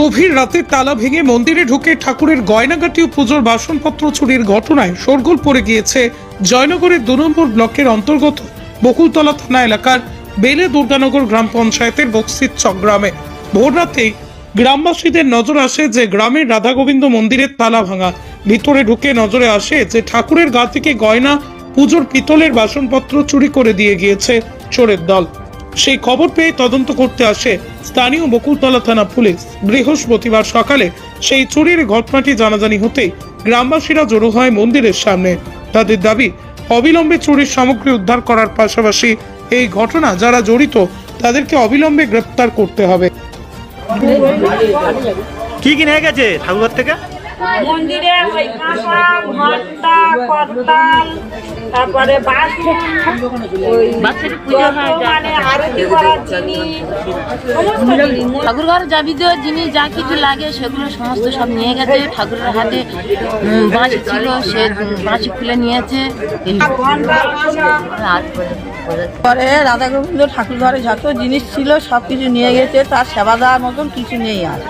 গভীর রাতে তালা ভেঙে মন্দিরে ঢুকে ঠাকুরের গয়নাগাটি ও পুজোর বাসনপত্র চুরির ঘটনায় শোরগোল পড়ে গিয়েছে জয়নগরের দু নম্বর ব্লকের অন্তর্গত বকুলতলা থানা এলাকার বেলে দুর্গানগর গ্রাম পঞ্চায়েতের বক্সিত চক গ্রামে। ভোর রাতেই গ্রামবাসীদের নজর আসে যে গ্রামের রাধা গোবিন্দ মন্দিরের তালা ভাঙা। ভিতরে ঢুকে নজরে আসে যে ঠাকুরের গা থেকে গয়না, পুজোর পিতলের বাসনপত্র চুরি করে দিয়ে গিয়েছে চোরের দল। সেই খবর পেয়ে তদন্ত করতে আসে স্থানীয় বকুলতলা থানা পুলিশ। বৃহস্পতিবার সকালে সেই চুরির ঘটনাটি জানাজানি হতেই গ্রামবাসীরা জড়ো হয় মন্দিরের সামনে। তাদের দাবি অবিলম্বে চুরির সামগ্রী উদ্ধার করার পাশাপাশি এই ঘটনা যারা জড়িত তাদেরকে অবিলম্বে গ্রেপ্তার করতে হবে। কি কি নিয়ে গেছে ঠাকুরঘর থেকে? মন্দিরে ওই কাঁসা করতাল তারপরে বাস ওই মানে জিনিস ঠাকুরঘর যাবতীয় জিনিস যা কিছু লাগে সেগুলো সমস্ত সব নিয়ে গেছে। ঠাকুরের হাতে বাঁশি ছিল সে বাঁশি খুলে নিয়েছে। পরে রাধা গোবিন্দ ঠাকুর ঘরে যত জিনিস ছিল সব কিছু নিয়ে গেছে। তার সেবা দেওয়ার মতন কিছু নেই আর।